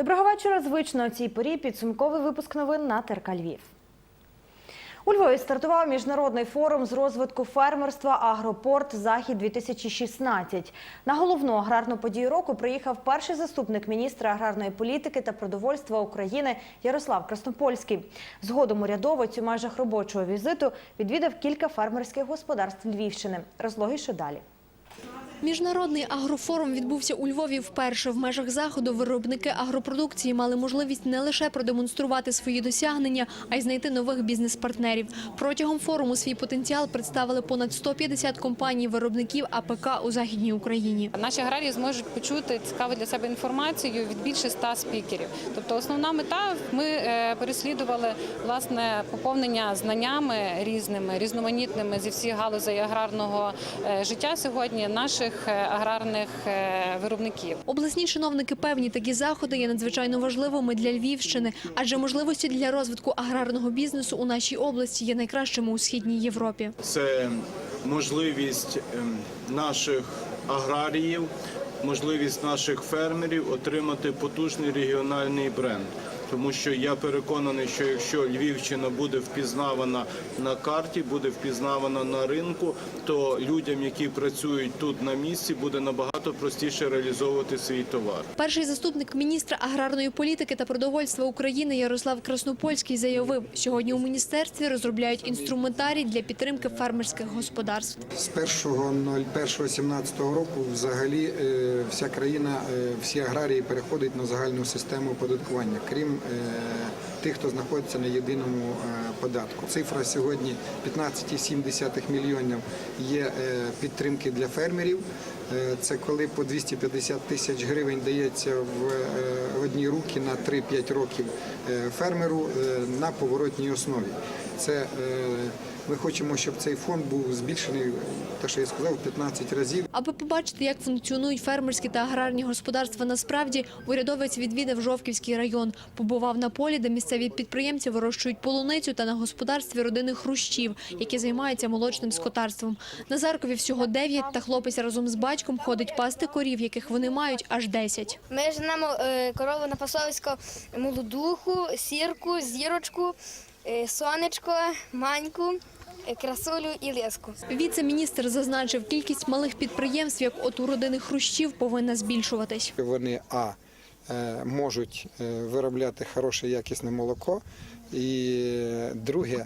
Доброго вечора. Звично о цій порі підсумковий випуск новин на ТРК Львів. У Львові стартував міжнародний форум з розвитку фермерства Агропорт Захід 2016 На головну аграрну подію року приїхав перший заступник міністра аграрної політики та продовольства України Ярослав Краснопольський. Згодом урядовець у межах робочого візиту відвідав кілька фермерських господарств Львівщини. Розлогіше далі. Міжнародний агрофорум відбувся у Львові вперше. В межах заходу виробники агропродукції мали можливість не лише продемонструвати свої досягнення, а й знайти нових бізнес-партнерів. Протягом форуму свій потенціал представили понад 150 компаній виробників АПК у західній Україні. Наші аграрії зможуть почути цікаву для себе інформацію від більше ста спікерів. Тобто, основна мета ми е, переслідували власне поповнення знаннями різними, різноманітними зі всіх галузей аграрного е, життя сьогодні наших е, аграрних е, виробників. Обласні чиновники певні, такі заходи є надзвичайно важливими для Львівщини, адже можливості для розвитку аграрного бізнесу у нашій області є найкращими у східній Європі. це можливість ем, наших аграріїв, можливість наших фермерів отримати потужний регіональний бренд. Тому що я переконаний, що якщо Львівщина буде впізнавана на карті, буде впізнавана на ринку, то людям, які працюють тут на місці, буде набагато простіше реалізовувати свій товар. Перший заступник міністра аграрної політики та продовольства України Ярослав Краснопольський заявив, сьогодні у міністерстві розробляють інструментарій для підтримки фермерських господарств. З 1.01.17 року взагалі е, вся країна, е, всі аграрії переходять на загальну систему оподаткування, крім тих, хто знаходиться на єдиному е, податку. Цифра сьогодні 15,7 мільйонів є е, підтримки для фермерів. Е, Це коли по 250 тисяч гривень дається в е, одні руки на 3-5 років е, фермеру е, на поворотній основі. Це е, ми хочемо, щоб цей фонд був збільшений, те, що я сказав, в 15 разів. Аби побачити, як функціонують фермерські та аграрні господарства насправді, урядовець відвідав Жовківський район. Побував на полі, де місцеві підприємці вирощують полуницю та на господарстві родини хрущів, які займаються молочним скотарством. Назаркові всього 9, та хлопець разом з батьком ходить пасти корів, яких вони мають аж 10. Ми женемо е, корову на пасовисько молодуху, сірку, зірочку, сонечко, маньку, Красолю і леску. Віце-міністр зазначив, кількість малих підприємств, як от у родини хрущів, повинна збільшуватись. Вони а е, можуть е, виробляти хороше якісне молоко, і е, друге.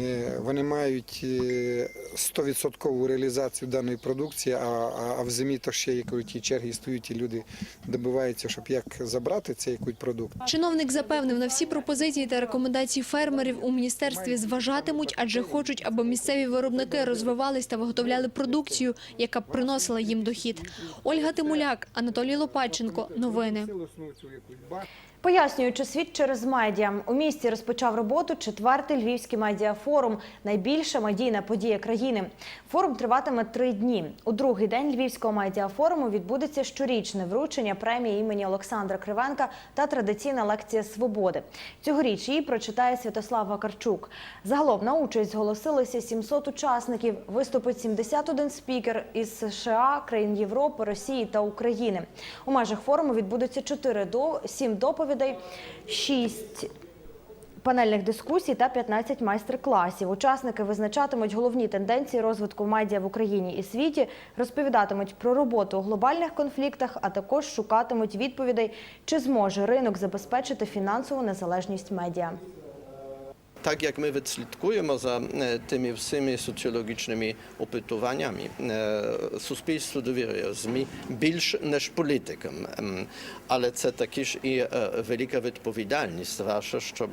Е, Вони мають е, 100% реалізацію даної продукції, а, а, а в зимі то ще як ті черги стоять, і люди добиваються, щоб як забрати цей продукт. Чиновник запевнив, на всі пропозиції та рекомендації фермерів у міністерстві зважатимуть, адже хочуть, аби місцеві виробники розвивались та виготовляли продукцію, яка б приносила їм дохід. Ольга Тимуляк, Анатолій Лопатченко. Новини. Пояснюючи світ через медіа, у місті розпочав роботу четвертий львівський медіафорум – найбільша медійна подія країни. Форум триватиме три дні. У другий день львівського медіафоруму відбудеться щорічне вручення премії імені Олександра Кривенка та традиційна лекція свободи. Цьогоріч її прочитає Святослав Вакарчук. Загалом на участь зголосилися 700 учасників. Виступить 71 спікер із США, країн Європи, Росії та України. У межах форуму відбудеться 4 до 7 доповідей, 6 панельних дискусій та 15 майстер-класів. Учасники визначатимуть головні тенденції розвитку медіа в Україні і світі, розповідатимуть про роботу у глобальних конфліктах, а також шукатимуть відповідей, чи зможе ринок забезпечити фінансову незалежність медіа. Tak jak my відслідкуємо за е, тими всіми соціологічними опитуваннями, суспільство довіряє ЗМІ більш ніж політикам. Але це також і велика відповідальність ваша, щоб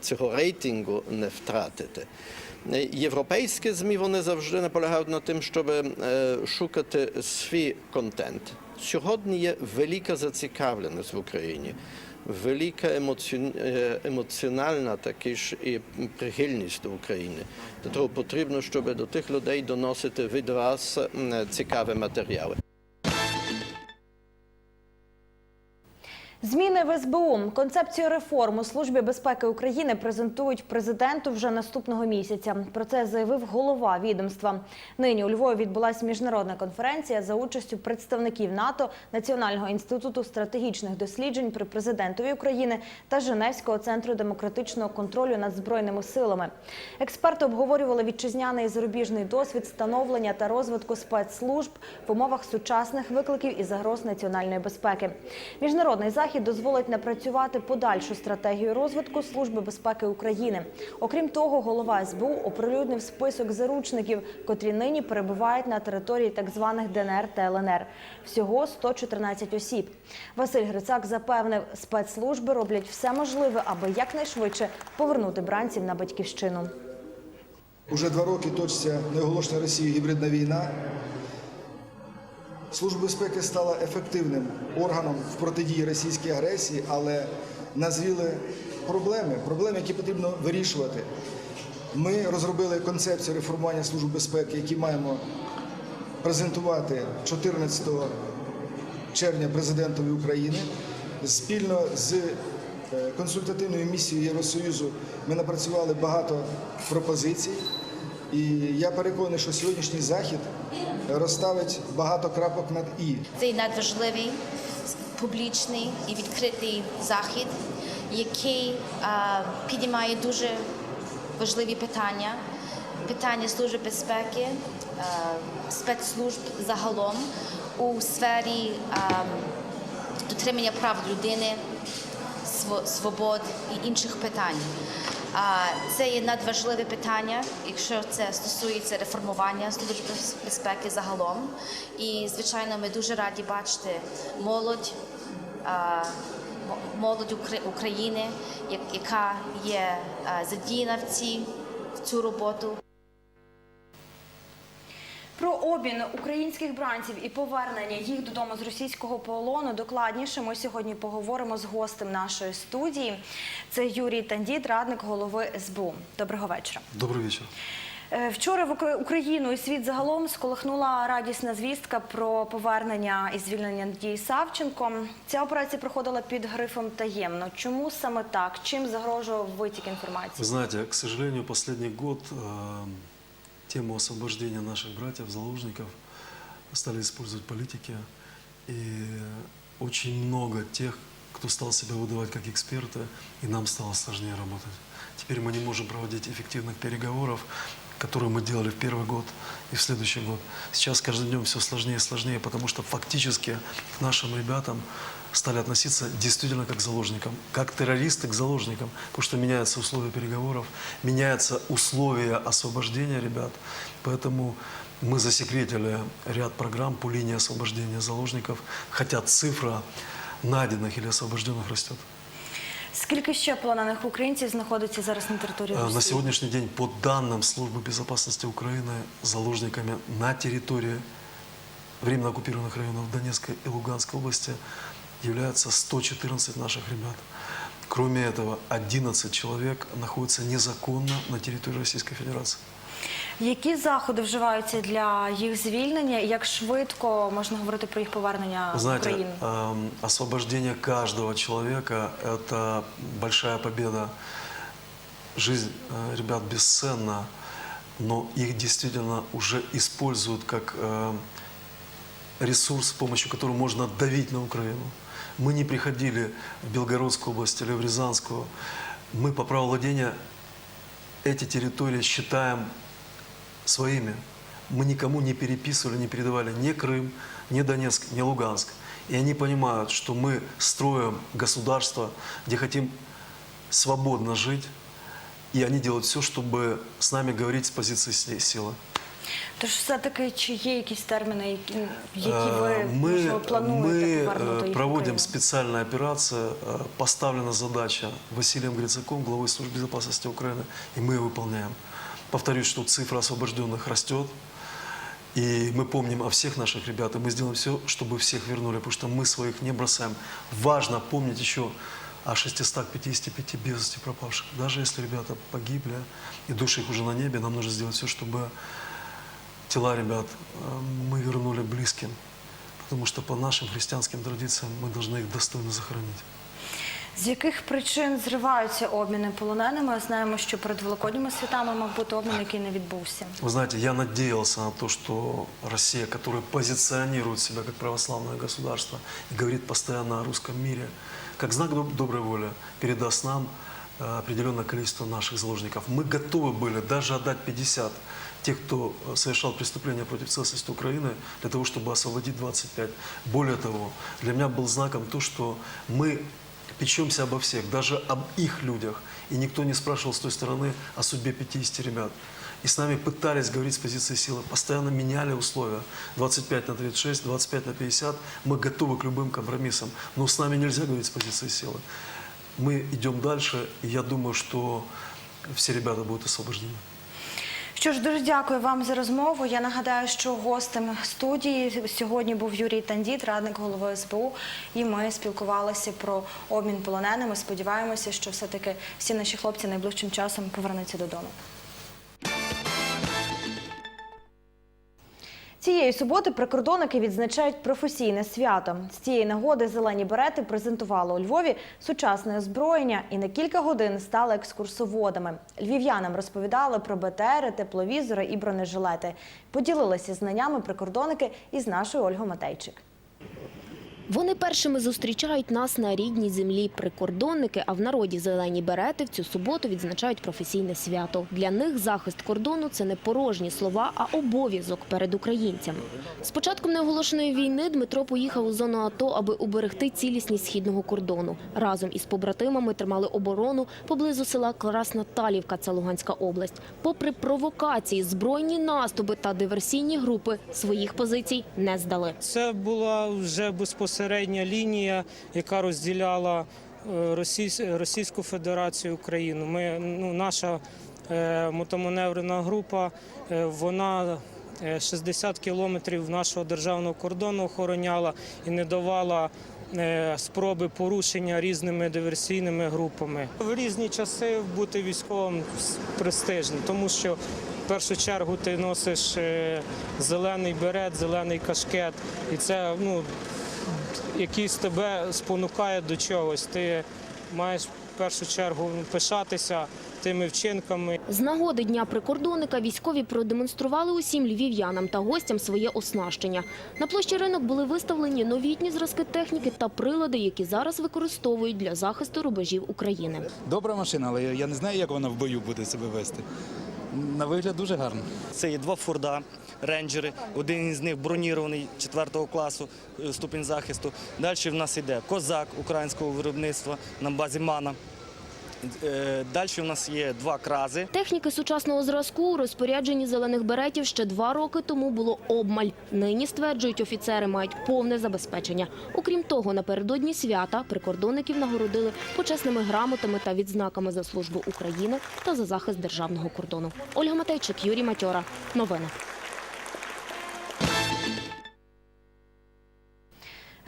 цього рейтингу не втратити. Європейські ЗМІ вони завжди наполягають на тим, щоб шукати свій контент. Сьогодні є велика зацікавленість в Україні, велика емоці- е, емоціональна також і прихильність до України. Того потрібно, щоб до тих людей доносити від вас цікаві матеріали. Зміни в СБУ. Концепцію реформ у Службі безпеки України презентують президенту вже наступного місяця. Про це заявив голова відомства. Нині у Львові відбулася міжнародна конференція за участю представників НАТО, Національного інституту стратегічних досліджень при президентові України та Женевського центру демократичного контролю над збройними силами. Експерти обговорювали вітчизняний і зарубіжний досвід становлення та розвитку спецслужб в умовах сучасних викликів і загроз національної безпеки. Міжнародний захід дозволить напрацювати подальшу стратегію розвитку Служби безпеки України. Окрім того, голова СБУ оприлюднив список заручників, котрі нині перебувають на території так званих ДНР та ЛНР. Всього 114 осіб. Василь Грицак запевнив, спецслужби роблять все можливе, аби якнайшвидше повернути бранців на батьківщину. Уже два роки точиться неоголошена Росією гібридна війна. Служба безпеки стала ефективним органом в протидії російській агресії, але назріли проблеми, проблеми, які потрібно вирішувати. Ми розробили концепцію реформування Служби безпеки, які маємо презентувати 14 червня президентові України. Спільно з е, консультативною місією Євросоюзу ми напрацювали багато пропозицій. І я переконаний, що сьогоднішній захід розставить багато крапок над і. Цей надважливий публічний і відкритий захід, який а, піднімає дуже важливі питання, питання служби безпеки, а, спецслужб загалом у сфері а, дотримання прав людини, свобод і інших питань. Це є надважливе питання, якщо це стосується реформування служби безпеки загалом. І звичайно, ми дуже раді бачити молодь, молодь України, яка є задіяна в цій в цю роботу. Про обмін українських бранців і повернення їх додому з російського полону докладніше ми сьогодні поговоримо з гостем нашої студії. Це Юрій Тандіт, радник голови СБУ. Доброго вечора. Добрый вечер. Е, Вчора в Укра- Україну і світ загалом сколихнула радісна звістка про повернення і звільнення Надії Савченко. Ця операція проходила під грифом таємно. Чому саме так? Чим загрожував витік Вы інформації? знаете, к сожалению, последний год э, тему освобождения наших братьев, заложников, стали использовать политики. И очень много тех, кто стал себя выдавать как эксперты, и нам стало сложнее работать. Теперь мы не можем проводить эффективных переговоров, которые мы делали в первый год и в следующий год. Сейчас каждым днем все сложнее и сложнее, потому что фактически нашим ребятам стали относиться действительно как к заложникам, как террористы к заложникам, потому что меняются условия переговоров, меняются условия освобождения ребят. Поэтому мы засекретили ряд программ по линии освобождения заложников, хотя цифра найденных или освобожденных растет. Скільки ще полонених українців знаходиться зараз на території Э, Росії? На сегодняшний день, по данным Службы безопасности Украины, заложниками на территории временно оккупированных районов Донецкой и Луганской области являются 114 наших ребят. Кроме этого, 11 человек находятся незаконно на территории Российской Федерации. Які заходи вживаються для їх звільнення? і Як швидко можна говорити про їх повернення Вы в знаете, Україну? эм, освобождение каждого человека – это большая победа. Жизнь э, ребят бесценна, но их действительно уже используют как э, ресурс, с помощью которого можно давить на Украину. Мы не приходили в Белгородскую область или в Рязанскую. Мы по праву владения эти территории считаем своими. Мы никому не переписывали, не передавали ни Крым, ни Донецк, ни Луганск. И они понимают, что мы строим государство, где хотим свободно жить, и они делают все, чтобы с нами говорить с позиции си- силы. Тож все-таки чи є якісь терміни, які, які ви Э, Мы, можливо, плануєте мы повернути э, їх в проводим Україну? специальную операцию. Э, Поставлена задача Василием Грицаком, главой службы безопасности Украины, и мы ее выполняем. Повторюсь, что цифра освобожденных растет. И мы помним о всех наших ребят, и мы сделаем все, чтобы всех вернули, потому что мы своих не бросаем. Важно помнить еще о 655 без вести пропавших. Даже если ребята погибли, и души их уже на небе, нам нужно сделать все, чтобы тела ребят э, мы вернули близким. потому что по нашим христианским традициям мы должны их достойно сохранить. З яких причин зриваються обміни полоненими? Знаємо, що перед великодніми святами мав бути обмін, який не відбувся. Вы знаете, я надеялся на то, что Россия, которая позиционирует себя как православное государство и говорит постоянно о русском мире, как знак доб- доброй воли, передаст нам э, определенное количество наших заложников. Мы готовы были даже отдать 50 тех, кто э, совершал преступления против целостности Украины, для того, чтобы освободить 25. Более того, для меня был знаком то, что мы печемся обо всех, даже об их людях. И никто не спрашивал с той стороны о судьбе 50 ребят. И с нами пытались говорить с позиции силы, постоянно меняли условия. 25 на 36, 25 на 50. Мы готовы к любым компромиссам. Но с нами нельзя говорить с позиции силы. Мы идем дальше, и я думаю, что все ребята будут освобождены. Що ж, дуже дякую вам за розмову. Я нагадаю, що гостем студії сьогодні був Юрій Тандіт, радник голови СБУ, і ми спілкувалися про обмін полоненими. Сподіваємося, що все-таки всі наші хлопці найближчим часом повернуться додому. Цієї суботи прикордонники відзначають професійне свято. З цієї нагоди зелені берети презентували у Львові сучасне озброєння і на кілька годин стали екскурсоводами. Львів'янам розповідали про БТРи, тепловізори і бронежилети. Поділилися знаннями прикордонники із нашою Ольгою Матейчик. Вони першими зустрічають нас на рідній землі. Прикордонники, а в народі зелені берети в цю суботу відзначають професійне свято. Для них захист кордону це не порожні слова, а обов'язок перед українцями. З початком неоголошеної війни Дмитро поїхав у зону АТО, аби уберегти цілісність східного кордону. Разом із побратимами тримали оборону поблизу села Красна Талівка, це Луганська область. Попри провокації, збройні наступи та диверсійні групи своїх позицій не здали. Це була вже безпосередня лінія, яка розділяла е, Російську Федерацію Україну. Ми, ну, наша е, мотоманеврена група, е, вона е, 60 кілометрів нашого державного кордону охороняла і не давала спроби порушення різними диверсійними групами. В різні часи бути військовим престижно, тому що в першу чергу ти носиш зелений берет, зелений кашкет, і це ну, якийсь тебе спонукає до чогось. Ти маєш в першу чергу пишатися тими вчинками. З нагоди Дня прикордонника військові продемонстрували усім львів'янам та гостям своє оснащення. На площі ринок були виставлені новітні зразки техніки та прилади, які зараз використовують для захисту рубежів України. Добра машина, але я не знаю, як вона в бою буде себе вести. На вигляд дуже гарно. Це є два форда, рейнджери. Один із них бронірований 4 класу, е, ступінь захисту. Далі в нас йде козак українського виробництва на базі Мана. Е, Далі в нас є два крази. Техніки сучасного зразку у розпорядженні зелених беретів ще два роки тому було обмаль. Нині, стверджують офіцери, мають повне забезпечення. Окрім того, напередодні свята прикордонників нагородили почесними грамотами та відзнаками за службу України та за захист державного кордону. Ольга Матейчик, Юрій Матьора. Новини.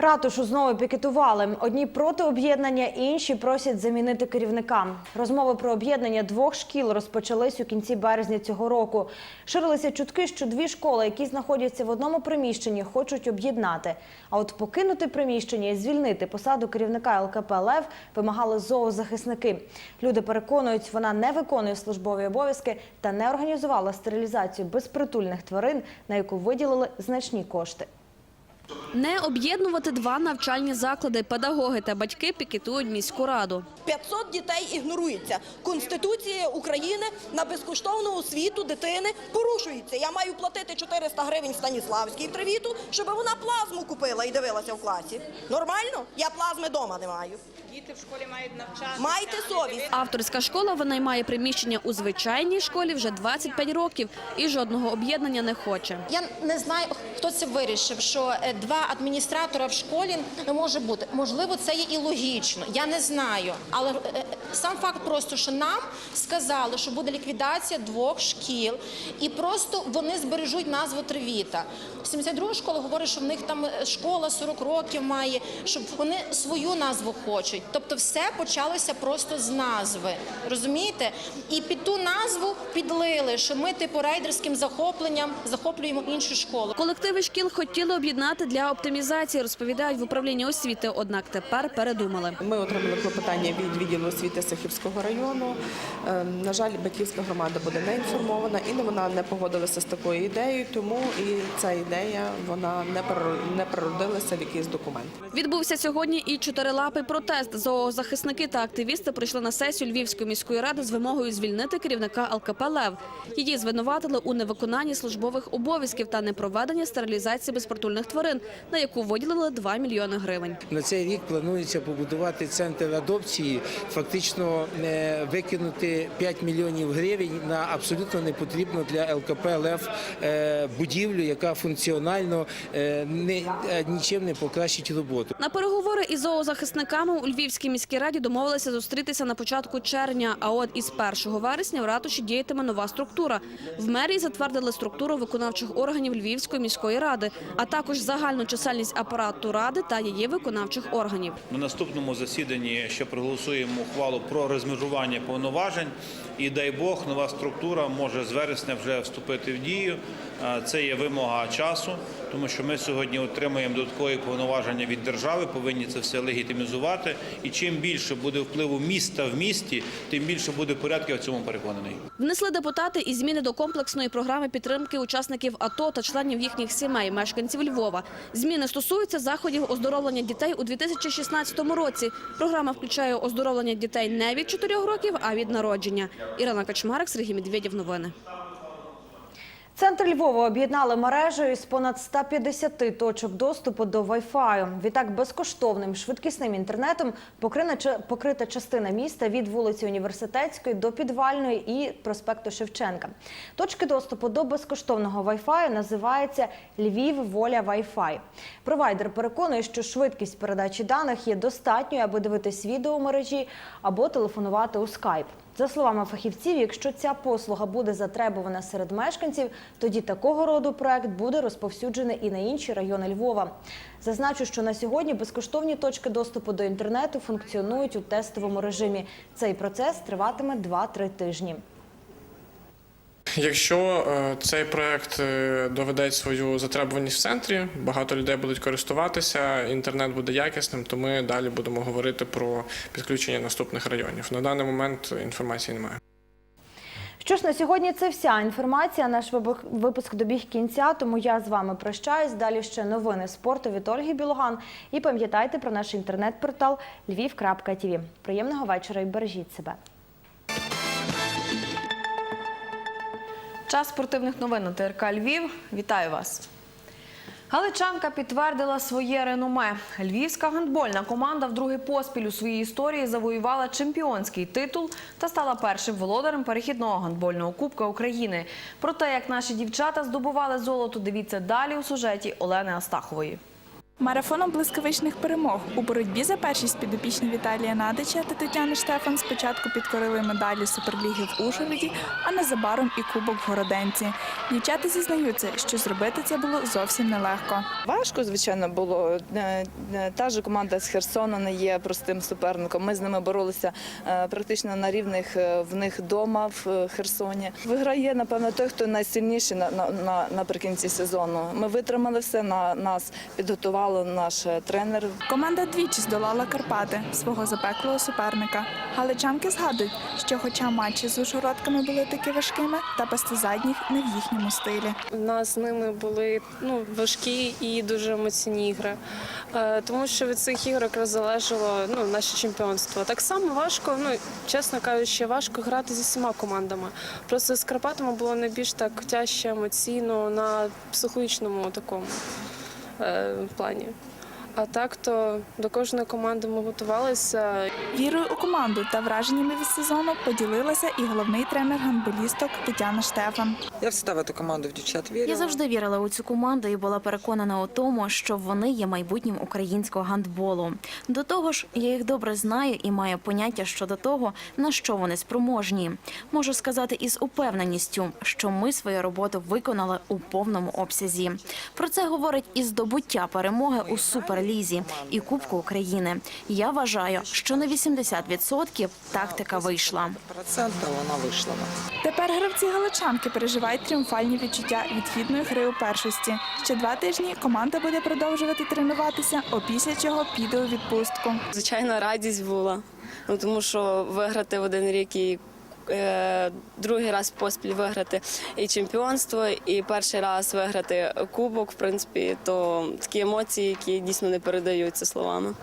Ратушу знову пікетували. Одні проти об'єднання, інші просять замінити керівника. Розмови про об'єднання двох шкіл розпочались у кінці березня цього року. Ширилися чутки, що дві школи, які знаходяться в одному приміщенні, хочуть об'єднати. А от покинути приміщення і звільнити посаду керівника ЛКП Лев вимагали зоозахисники. Люди переконують, вона не виконує службові обов'язки та не організувала стерилізацію безпритульних тварин, на яку виділили значні кошти. Не об'єднувати два навчальні заклади. Педагоги та батьки пікетують міську раду. 500 дітей ігнорується. Конституція України на безкоштовну освіту дитини порушується. Я маю платити 400 гривень Станіславській в Тривіту, щоб вона плазму купила і дивилася в класі. Нормально? Я плазми вдома не маю. Діти в школі мають навчатися. Майте совість. Авторська школа винаймає приміщення у звичайній школі вже 25 років і жодного об'єднання не хоче. Я не знаю, хто це вирішив, що е, два адміністратора в школі не може бути. Можливо, це є і логічно. Я не знаю. Але е, е, сам факт просто, що нам сказали, що буде ліквідація двох шкіл, і просто вони збережуть назву Тривіта. 72 школа говорить, що в них там е, школа 40 років має, щоб вони свою назву хочуть. Тобто, все почалося просто з назви. Розумієте? І під ту назву підлили, що ми типу рейдерським захопленням захоплюємо іншу школу. Колективи шкіл хотіли об'єднати для оптимізації, розповідають в управлінні освіти, однак тепер передумали. Ми отримали клопотання від відділу освіти Сахівського району. Е, На жаль, батьківська громада буде не інформована і вона не погодилася з такою ідеєю, тому і ця ідея вона не переродилася в якийсь документ. Відбувся сьогодні і чотирилапий протест. Зоозахисники та активісти прийшли на сесію Львівської міської ради з вимогою звільнити керівника ЛКП «Лев». Її звинуватили у невиконанні службових обов'язків та непроведенні стерилізації безпритульних тварин, на яку виділили 2 мільйони гривень. На цей рік планується побудувати центр адопції, фактично е, викинути 5 мільйонів гривень на абсолютно непотрібну для ЛКП ЛЕВ будівлю, яка функціонально е, не, е, нічим не покращить роботу. На переговори із зоозахисниками у Львівській міській раді домовилися зустрітися на початку червня. А от із 1 вересня в ратуші діятиме нова структура. В мерії затвердили структуру виконавчих органів Львівської міської ради, а також загальну чисельність апарату ради та її виконавчих органів. На наступному засіданні ще проголосуємо ухвалу про розмежування повноважень. І дай Бог, нова структура може з вересня вже вступити в дію. Е, Це є вимога часу, тому що ми сьогодні отримуємо додаткові повноваження від держави, повинні це все легітимізувати. І чим більше буде впливу міста в місті, тим більше буде порядку. Я в цьому переконаний. Внесли депутати і зміни до комплексної програми підтримки учасників АТО та членів їхніх сімей, мешканців Львова. Зміни стосуються заходів оздоровлення дітей у 2016 році. Програма включає оздоровлення дітей не від 4 років, а від народження. Ірина Качмарик, Сергій Медведєв. Новини. Центр Львова об'єднали мережею з понад 150 точок доступу до Wi-Fi. Відтак безкоштовним швидкісним інтернетом покрита частина міста від вулиці Університетської до Підвальної і проспекту Шевченка. Точки доступу до безкоштовного Wi-Fi називаються Львів Воля Wi-Fi. Провайдер переконує, що швидкість передачі даних є достатньою, аби дивитись відео мережі або телефонувати у Skype. За словами фахівців, якщо ця послуга буде затребувана серед мешканців, тоді такого роду проект буде розповсюджений і на інші райони Львова. Зазначу, що на сьогодні безкоштовні точки доступу до інтернету функціонують у тестовому режимі. Цей процес триватиме 2-3 тижні. Якщо е, цей проект е, доведе свою затребуваність в центрі, багато людей будуть користуватися, інтернет буде якісним, то ми далі будемо говорити про підключення наступних районів. На даний момент інформації немає. Що ж, на сьогодні це вся інформація. Наш випуск добіг кінця, тому я з вами прощаюсь. Далі ще новини спорту від Ольги Білоган. І пам'ятайте про наш інтернет-портал lviv.tv. Приємного вечора і бережіть себе. Час спортивних новин на ТРК Львів. Вітаю вас. Галичанка підтвердила своє реноме. Львівська гандбольна команда вдруге поспіль у своїй історії завоювала чемпіонський титул та стала першим володарем перехідного гандбольного кубка України. Про те, як наші дівчата здобували золото, дивіться далі у сюжеті Олени Астахової. Марафоном блискавичних перемог у боротьбі за першість підопічні Віталія Надича та Тетяни Штефан спочатку підкорили медалі Суперліги в Ужгороді, а незабаром і Кубок в Городенці. Дівчата зізнаються, що зробити це було зовсім нелегко. Важко, звичайно, було. Е, е, Та ж команда з Херсона не є простим суперником. Ми з ними боролися е, практично на рівних в них вдома в Херсоні. Виграє, напевно, той, хто найсильніший на, на, на, наприкінці сезону. Ми витримали все, на нас підготували наш е, тренер. Команда двічі здолала Карпати, свого запеклого суперника. Галичанки згадують, що хоча матчі з ужгородками були таки важкими, та пасти задніх не в їхньому стилі. У нас з ними були ну, важкі і дуже емоційні ігри, Е, тому що від цих ігор якраз залежало ну, наше чемпіонство. Так само важко, ну чесно кажучи, важко грати зі всіма командами. Просто з Карпатами було найбільш так тяжче емоційно на психологічному такому е, плані. А так то до кожної команди ми готувалися. Вірою у команду та враженнями від сезону поділилася і головний тренер гандболісток Тетяна Штефан. Я завжди в эту команду в дівчат вірю. Я завжди вірила у цю команду і була переконана у тому, що вони є майбутнім українського гандболу. До того ж, я їх добре знаю і маю поняття щодо того, на що вони спроможні. Можу сказати із упевненістю, що ми свою роботу виконали у повному обсязі. Про це говорить і здобуття перемоги у суперлізі і Кубку України. Я вважаю, що на 80% тактика вийшла. Процента вона вийшла. Тепер гравці галичанки переживають тріумфальні відчуття від хідної гри у першості. Ще два тижні команда буде продовжувати тренуватися, опісля чого піде у відпустку. Звичайно, радість була, ну, тому що виграти в один рік і другий раз поспіль виграти і чемпіонство, і перший раз виграти кубок, в принципі, то такі емоції, які дійсно не передаються словами.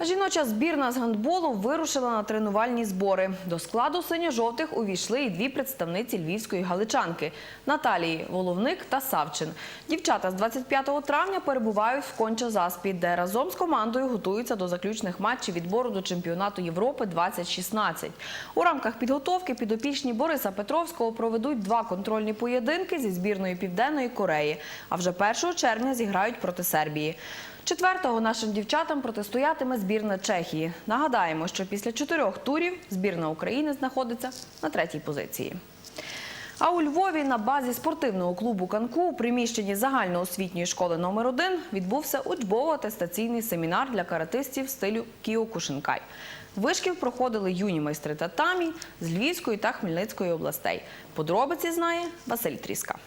Жіноча збірна з гандболу вирушила на тренувальні збори. До складу синьо-жовтих увійшли і дві представниці львівської галичанки Наталії Воловник та Савчин. Дівчата з 25 травня перебувають в Конча-Заспі, де разом з командою готуються до заключних матчів відбору до чемпіонату Європи 2016. У рамках підготовки підопічні Бориса Петровського проведуть два контрольні поєдинки зі збірною Південної Кореї. А вже 1 червня зіграють проти Сербії. Четвертого нашим дівчатам протистоятиме збірна Чехії. Нагадаємо, що після чотирьох турів збірна України знаходиться на третій позиції. А у Львові на базі спортивного клубу Канку у приміщенні загальноосвітньої школи номер 1 відбувся учбово-атестаційний семінар для каратистів стилю Кіокушинкай. Вишків проходили юні майстри татамі з Львівської та Хмельницької областей. Подробиці знає Василь Тріска.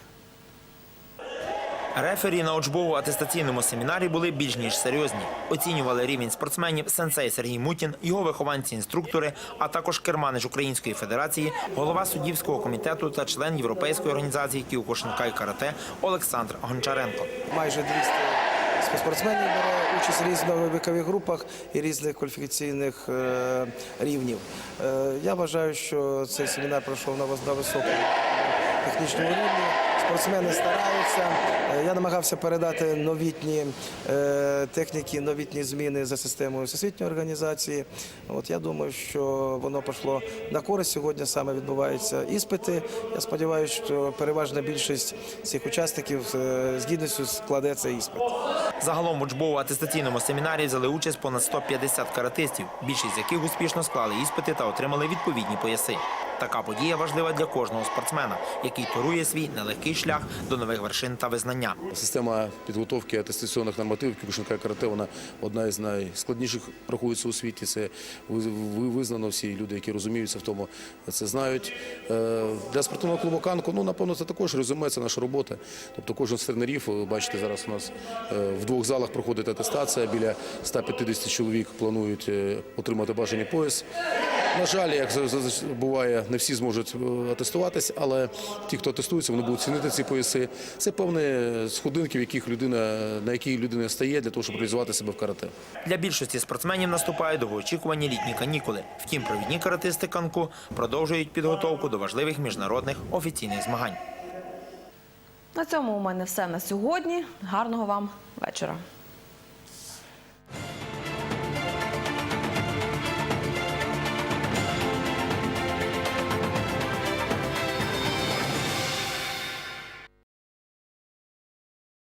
Рефері на учбово-атестаційному семінарі були більш ніж серйозні. Оцінювали рівень спортсменів сенсей Сергій Мутін, його вихованці-інструктори, а також керманич Української федерації, голова суддівського комітету та член Європейської організації Кіокушинкай карате Олександр Гончаренко. Майже 200 спортсменів бере участь в різних вікових групах і різних кваліфікаційних е, рівнів. Е, Я вважаю, що цей семінар пройшов на високому технічному рівні. Спортсмени стараються. Е, Я намагався передати новітні е, техніки, новітні зміни за системою всесвітньої організації. От я думаю, що воно пішло на користь. Сьогодні саме відбуваються іспити. Я сподіваюся, що переважна більшість цих учасників е, з гідністю складе цей іспит. Загалом в учбово-атестаційному семінарі взяли участь понад 150 каратистів, більшість з яких успішно склали іспити та отримали відповідні пояси. Така подія важлива для кожного спортсмена, який турує свій нелегкий шлях до нових вершин та визнання. Система підготовки атестаційних нормативів Кікушинка карате вона одна із найскладніших рахується у світі. Це ви- ви- визнано всі люди, які розуміються в тому, це знають. Е, Для спортивного клубу Канко, ну напевно, це також резюме, це наша робота. Тобто кожен з тренерів, ви бачите, зараз у нас е, в двох залах проходить атестація. Біля 150 чоловік планують е, отримати бажаний пояс. На жаль, як буває, не всі зможуть е, атестуватись, але ті, хто атестується, вони будуть цінити ці пояси. Це певні сходинки, в яких людина, на які людина стає для того, щоб реалізувати себе в карате. Для більшості спортсменів наступають довгоочікувані літні канікули. Втім, провідні каратисти канку продовжують підготовку до важливих міжнародних офіційних змагань. На цьому у мене все на сьогодні. Гарного вам вечора.